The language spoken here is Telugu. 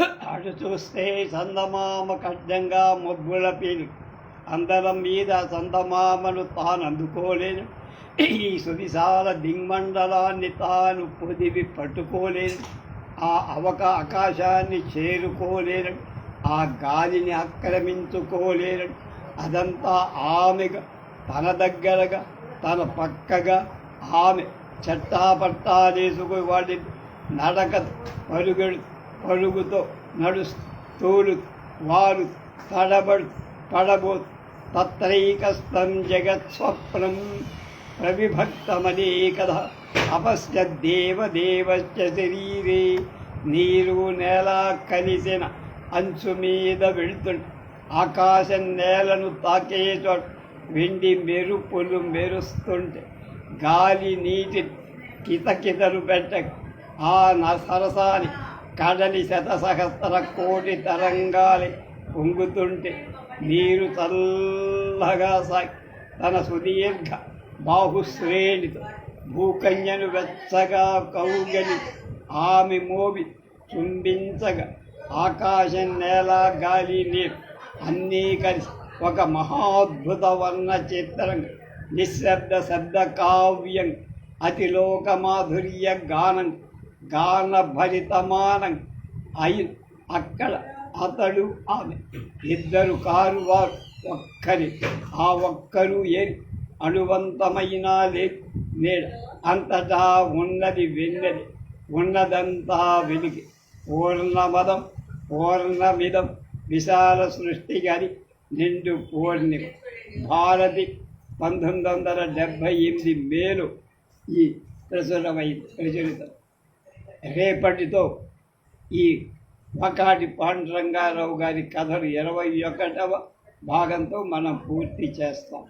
అటు చూస్తే చందమామ కడ్డంగా మబ్బుల పేను. అందరం మీద చందమామను తాను అందుకోలేను. ఈ సువిశాల దిగ్మండలాన్ని తాను పొదివి పట్టుకోలేను. ఆ అవక ఆకాశాన్ని చేరుకోలేను. ఆ గాలిని ఆక్రమించుకోలేను. అదంతా ఆమెగా తన దగ్గరగా తన పక్కగా ఆమె చట్టాపట్టా చేసుకుని వాడి నడక పరుగుడు పరుగుతో నడుస్తూలు వారు తడబడు పడబో తత్రైకస్థం జగత్స్వప్నం ప్రవిభక్తమనేకద అపశ్య దేవదేవశ్చ శరీరే నీరు నేల కలిసిన అంచు మీద వెళుతుంట ఆకాశం నేలను తాకే చోట వెండి మెరుపులు మెరుస్తుంటే గాలి నీటి కితకితలు పెట్ట ఆ న సరసాని కడలి శతసహస్ర కోటి తరంగాలి పొంగుతుంటే నీరు చల్లగా సాగి తన సుదీర్ఘ బాహుశ్రేణితో భూకన్యను వెచ్చగా కౌగలి ఆమె మోవి చుంబించగా ఆకాశం నేల గాలి నీరు అన్నీ కలిసి ఒక మహాద్భుత వర్ణ చిత్రం నిశ్శబ్ద శబ్ద కావ్యం అతిలోక మాధుర్య గానం గానభరితమానం అయిన అయి అక్కడ అతడు ఆమె. ఇద్దరు కారు వారు ఒక్కరి. ఆ ఒక్కరు ఏ అనువంతమైన లే నేడు. అంతటా ఉన్నది వెన్నది ఉన్నదంతా వెలిగి. పూర్ణమదం పూర్ణమిదం విశాల సృష్టి గారి నిండు పూర్ణిమ. భారతి పంతొమ్మిది వందల డెబ్భై ఎనిమిది మేలు ఈ ప్రచురమై ప్రచురితం. రేపటితో ఈ పకాటి పాండురంగారావు గారి కథలు ఇరవై ఒకటవ భాగంతో మనం పూర్తి చేస్తాం.